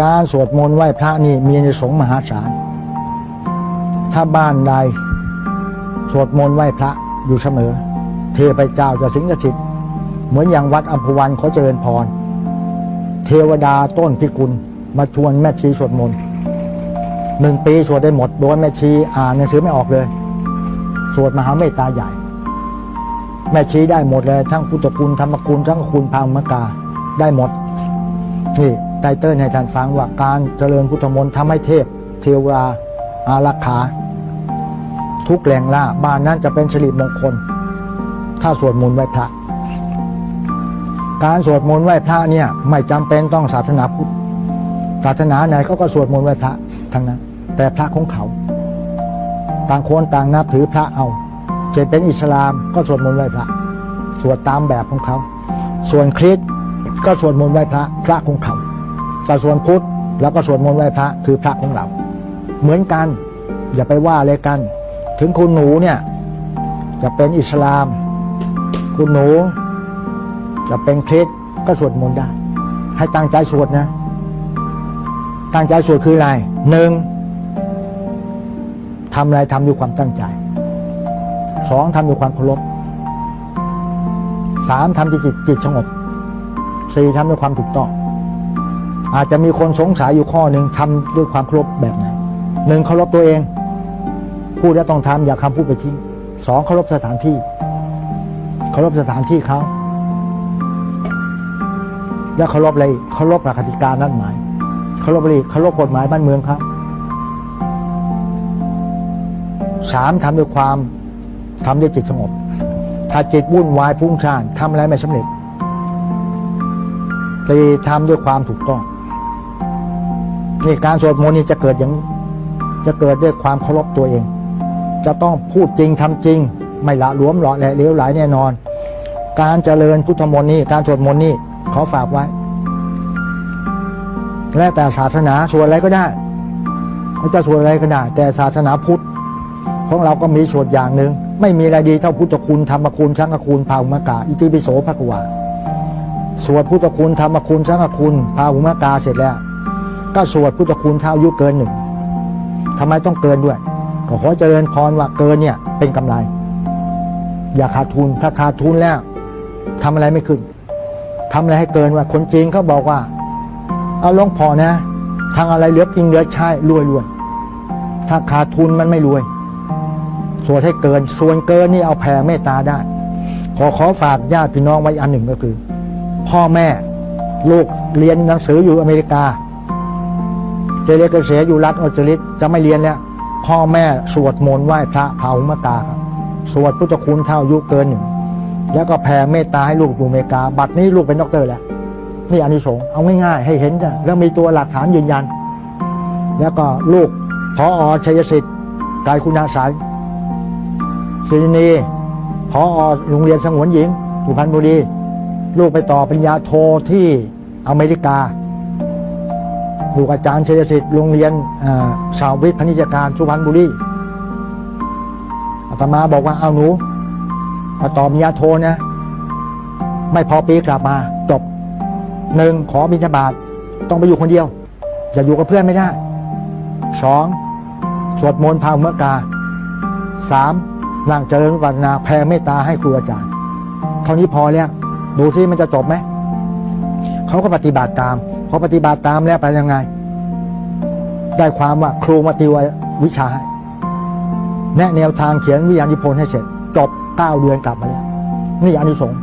การสวดมนต์ไหว้พระนี่มีในสงส์มหาศาล ถ้าบ้านใดสวดมนต์ไหว้พระอยู่เสมอ เทพเจ้าจะสิงสถิต เหมือนอย่างวัดอัมพวันเขาเจริญพร เทวดาต้นพิกุลมาชวนแม่ชีสวดมนต์หนึ่งปีสวดได้หมด โดยแม่ชีอ่านหนังสือไม่ออกเลย สวดมหาเมตตาใหญ่ แม่ชีได้หมดเลย ทั้งพุทธคุณธรรมคุณทั้งคุณพามกาได้หมดนี่ ไตเติ้ลให้ท่านฟังว่าการเจริญพุทธมนต์ทำให้เทพ เทวดาอารักขา ทุกแหล่งล่าบ้านนั้นจะเป็นสิริมงคล ถ้าสวดมนต์ไหว้พระ การสวดมนต์ไหว้พระเนี่ยไม่จำเป็นต้องศาสนาพุทธศาสนาไหนเขาก็สวดมนต์ไหว้พระทั้งนั้น แต่พระของเขา ต่างคนต่างนับถือพระเอาเช่นเป็นอิสลามก็สวดมนต์ไหว้พระ สวดตามแบบของเขา ส่วนคริสก็สวดมนต์ไหว้พระพระของเขา ต่ส่วนพุทธแล้วก็สวดมนต์ไหว้พระคือพระของเรา เหมือนกัน อย่าไปว่าเลยกัน ถึงคุณหนูเนี่ยจะเป็นอิสลาม คุณหนู จะเป็นคริสก็สวดมนต์ได้ ให้ตั้งใจสวดนะ ตั้งใจสวดคืออะไรหนึ่งทำอะไรทำด้วยความตั้งใจสองทำด้วยความเคารพสามทำด้วยจิตจิตสงบสี่ทำด้วยความถูกต้อง อาจจะมีคนสงสัยอยู่ข้อหนึ่งทำด้วยความเคารพแบบไหนหนึ่งเคารพตัวเองพูดแล้วต้องทำอย่าคำพูดไปทิ้งสองเคารพสถานที่เคารพสถานที่เขาแล้วเคารพอะไรเคารพหลักกติกานัดหมายเคารพอะไรเคารพกฎหมายบ้านเมืองเขาสามทำด้วยความทำด้วยจิตสงบ ถ้าจิตวุ่นวายฟุ้งซ่านทำอะไรไม่สำเร็จสี่ทำด้วยความถูกต้อง นี่การสวดมนต์นี่จะเกิดอย่างจะเกิดด้วยความเคารพตัวเอง จะต้องพูดจริงทำจริง ไม่ละหลวมหล่อแหละเลี้ยวไหลแน่นอน การเจริญพุทธมนต์นี่การสวดมนต์นี่ขอฝากไว้ และแต่ศาสนาสวดอะไรก็ได้จะสวดอะไรก็ได้ แต่ศาสนาพุทธของเราก็มีสวดอย่างหนึ่งไม่มีอะไรดีเท่าพุทธคุณธรรมคุณสังคุณภาหุมกาอิติปิโสภควาสวดพุทธคุณธรรมคุณสังคุณภาหุมกาเสร็จแล้ว ก็สวดพุทธคุณเท่าอายุเกินหนึ่งทำไมต้องเกินด้วย ก็ขอเจริญพรว่าเกินเนี่ยเป็นกำไร อย่าขาดทุนถ้าขาดทุนแล้วทำอะไรไม่ขึ้นทำอะไรให้เกินว่าคนจีนเขาบอกว่า เอาหลวงพอนะ ทางอะไรเหลือกินเหลือใช้รวยรวยถ้าขาดทุนมันไม่รวยสวนให้เกิน ส่วนเกินนี่เอาแผ่เมตตาได้ ขอขอฝากญาติพี่น้องไว้อันหนึ่งก็คือ พ่อแม่ลูกเรียนหนังสืออยู่อเมริกา เจเรียนเกษตรอยู่รัฐออสเตรเลียจะไม่เรียนแล้ว พ่อแม่สวดมนต์ไหว้พระเผาหุมกาครับสวดพุทธคุณเท่าอายุเกินหนึ่งแล้วก็แผ่เมตตาให้ลูกอยู่อเมริกา บัดนี้ลูกเป็นด็อกเตอร์แล้ว นี่อานิสงส์เอาง่ายๆ ให้เห็นจ้ะแล้วมีตัวหลักฐานยืนยัน แล้วก็ลูกพออชัยสิทธิ์กายคุณาสายศิรินีพออโรงเรียนสงวนหญิงสุพรรณบุรี ลูกไปต่อปริญญาโทที่อเมริกา ลูกอาจารย์เชยสิทธิ์โรงเรียนสาววิทย์พนิจการสุพรรณบุรีอาตมาบอกว่าเอาหนูมาต่อปริญญาโทนะไม่พอปีกลับมาจบหนึ่งขอบิณฑบาตต้องไปอยู่คนเดียว อย่าอยู่กับเพื่อนไม่ได้สองสวดมนต์พาเมกาสามนั่งเจริญวิปัสสนาแผ่เมตตาให้ครูอาจารย์ เท่านี้พอแล้ว ดูซิมันจะจบไหม เขาก็ปฏิบัติตาม พอปฏิบัติตามแล้วไปยังไง ได้ความว่าครูมาติววิชาให้แนะแนวทางเขียนวิญญาณนิพนธ์ให้เสร็จ จบเก้าเดือนกลับมาแล้ว นี่อานิสงส์